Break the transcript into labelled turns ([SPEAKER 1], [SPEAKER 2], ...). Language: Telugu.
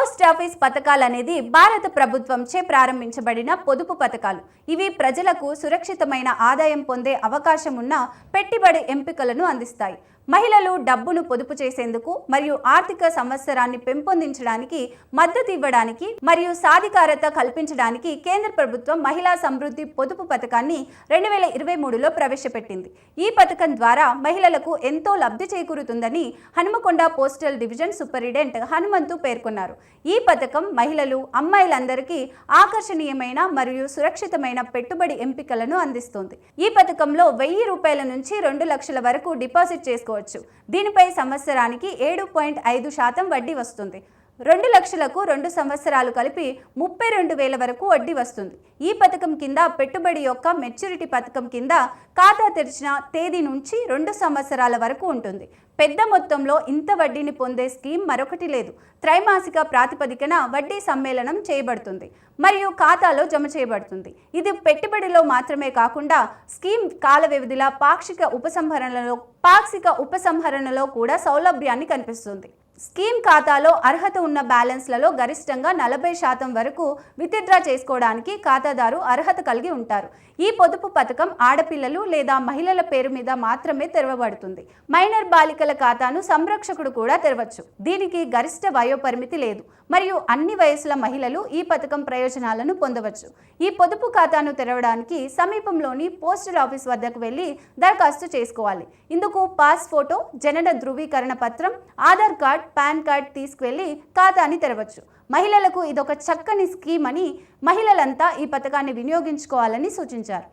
[SPEAKER 1] పోస్ట్ ఆఫీస్ పథకాలు అనేది భారత ప్రభుత్వంచే ప్రారంభించబడిన పొదుపు పథకాలు. ఇవి ప్రజలకు సురక్షితమైన ఆదాయం పొందే అవకాశం ఉన్న పెట్టుబడి ఎంపికలను అందిస్తాయి. మహిళలు డబ్బును పొదుపు చేసేందుకు మరియు ఆర్థిక సంవత్సరాన్ని పెంపొందించడానికి మద్దతు ఇవ్వడానికి మరియు సాధికారత కల్పించడానికి కేంద్ర ప్రభుత్వం మహిళా సమృద్ధి పొదుపు పథకాన్ని రెండు వేల ఇరవై మూడులో ప్రవేశపెట్టింది. ఈ పథకం ద్వారా మహిళలకు ఎంతో లబ్ధి చేకూరుతుందని Hanumakonda postal division superintendent Hanumanthu పేర్కొన్నారు. ఈ పథకం మహిళలు అమ్మాయిలందరికీ ఆకర్షణీయమైన మరియు సురక్షితమైన పెట్టుబడి ఎంపికలను అందిస్తుంది. ఈ పథకంలో వెయ్యి రూపాయల నుంచి రెండు లక్షల వరకు డిపాజిట్ చేసుకోవచ్చు. దీనిపై సంవత్సరానికి ఏడు పాయింట్ ఐదు శాతం వడ్డీ వస్తుంది. రెండు లక్షలకు రెండు సంవత్సరాలు కలిపి ముప్పై రెండు వేల వరకు వడ్డీ వస్తుంది. ఈ పథకం కింద పెట్టుబడి యొక్క మెచ్యూరిటీ పథకం కింద ఖాతా తెరిచిన తేదీ నుంచి రెండు సంవత్సరాల వరకు ఉంటుంది. పెద్ద మొత్తంలో ఇంత వడ్డీని పొందే స్కీమ్ మరొకటి లేదు. త్రైమాసిక ప్రాతిపదికన వడ్డీ సమ్మేళనం చేయబడుతుంది. మరియు ఖాతాలో జమ చేయబడుతుంది. ఇది పెట్టుబడిలో మాత్రమే కాకుండా స్కీమ్ కాల వ్యవధిలా పాక్షిక ఉపసంహరణలో పాక్షిక ఉపసంహరణలో కూడా సౌలభ్యాన్ని కనిపిస్తుంది. స్కీమ్ ఖాతాలో అర్హత ఉన్న బ్యాలెన్స్లలో గరిష్టంగా నలభై శాతం వరకు విత్డ్రా చేసుకోవడానికి ఖాతాదారు అర్హత కలిగి ఉంటారు. ఈ పొదుపు పథకం ఆడపిల్లలు లేదా మహిళల పేరు మీద మాత్రమే తెరవబడుతుంది. మైనర్ బాలికల ఖాతాను సంరక్షకుడు కూడా తెరవచ్చు. దీనికి గరిష్ట వయోపరిమితి లేదు. మరియు అన్ని వయసుల మహిళలు ఈ పథకం ప్రయోజనాలను పొందవచ్చు. ఈ పొదుపు ఖాతాను తెరవడానికి సమీపంలోని పోస్టల్ ఆఫీస్ వద్దకు వెళ్ళి దరఖాస్తు చేసుకోవాలి. ఇందుకు పాస్ ఫోటో జనన ధృవీకరణ పత్రం ఆధార్ కార్డ్ పాన్ కార్డ్ తీసుకువెళ్ళి ఖాతాని తెరవచ్చు. మహిళలకు ఇదొక చక్కని స్కీమ్ అని మహిళలంతా ఈ పథకాన్ని వినియోగించుకోవాలని సూచించారు.